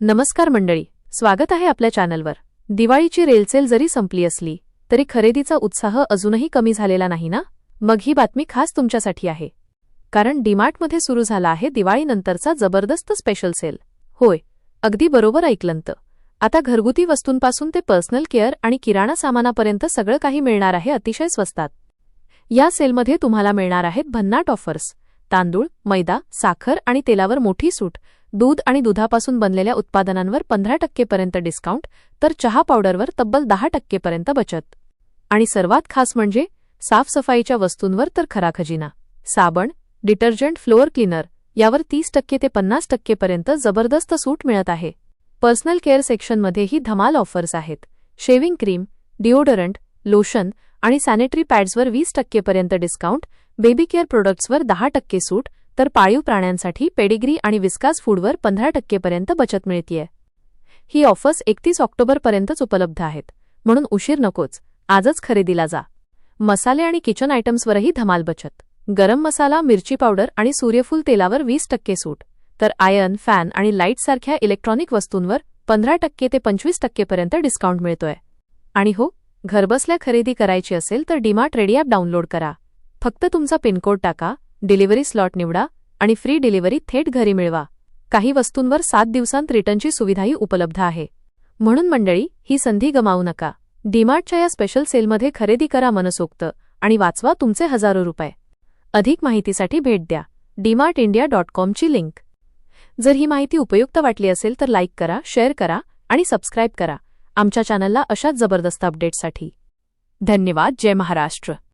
नमस्कार मंडळी स्वागत आहे आपल्या चॅनलवर. दिवाळीची रेलसेल जरी संपली असली तरी खरेदीचा उत्साह अजूनही कमी झालेला नाही ना? मग ही बातमी खास तुमच्यासाठी आहे. कारण डीमार्टमध्ये सुरू झाला आहे दिवाळीनंतरचा जबरदस्त स्पेशल सेल होय अगदी बरोबर ऐकलंत आता घरगुती वस्तूंपासून ते पर्सनल केअर आणि किराणा सामानापर्यंत सगळं काही मिळणार आहे अतिशय स्वस्तात. या सेलमध्ये तुम्हाला मिळणार आहेत भन्नाट ऑफर्स तांदूळ मैदा साखर आणि तेलावर मोठी सूट दूध आणि दुधापासून बनलेल्या उत्पादनांवर पंधरा टक्केपर्यंत डिस्काउंट तर चहा पावडरवर तब्बल दहा टक्केपर्यंत बचत. आणि सर्वात खास म्हणजे साफसफाईच्या वस्तूंवर तर खरा खजिना. साबण डिटर्जंट फ्लोअर क्लीनर यावर तीस टक्के ते पन्नास टक्केपर्यंत जबरदस्त सूट मिळत आहे. पर्सनल केअर सेक्शनमध्येही धमाल ऑफर्स आहेत. शेव्हिंग क्रीम डिओडरंट लोशन आणि सॅनिटरी पॅड्सवर वीस टक्केपर्यंत डिस्काउंट बेबी केअर प्रोडक्ट्सवर दहा टक्के सूट तर पाळीव प्राण्यांसाठी पेडिग्री आणि विस्कास फूडवर पंधरा टक्केपर्यंत बचत मिळतीये. ही ऑफर्स एकतीस ऑक्टोबरपर्यंतच उपलब्ध आहेत. म्हणून उशीर नकोच. आजच खरेदीला जा. मसाले आणि किचन आयटम्सवरही धमाल बचत. गरम मसाला मिरची पावडर आणि सूर्यफूल तेलावर वीस टक्के सूट. तर आयर्न फॅन आणि लाईटसारख्या इलेक्ट्रॉनिक वस्तूंवर पंधरा टक्के ते पंचवीस टक्केपर्यंत डिस्काउंट मिळतोय. आणि हो घरबसल्या खरेदी करायची असेल तर डीमार्ट रेडी ॲप डाउनलोड करा. फक्त तुमचा पिनकोड टाका डिलिव्हरी स्लॉट निवडा आणि फ्री डिलिव्हरी थेट घरी मिळवा. काही वस्तूंवर सात दिवसांत रिटर्नची सुविधाही उपलब्ध आहे. म्हणून मंडळी ही संधी गमावू नका. डीमार्टच्या या स्पेशल सेलमध्ये खरेदी करा मनसोक्त आणि वाचवा तुमचे हजारो रुपये. अधिक माहितीसाठी भेट द्या. डीमार्ट इंडिया डॉट कॉमची लिंक. जर ही माहिती उपयुक्त वाटली असेल तर लाईक करा शेअर करा आणि सबस्क्राईब करा. आमच्या चॅनलला अशाच जबरदस्त अपडेट्ससाठी. धन्यवाद. जय महाराष्ट्र.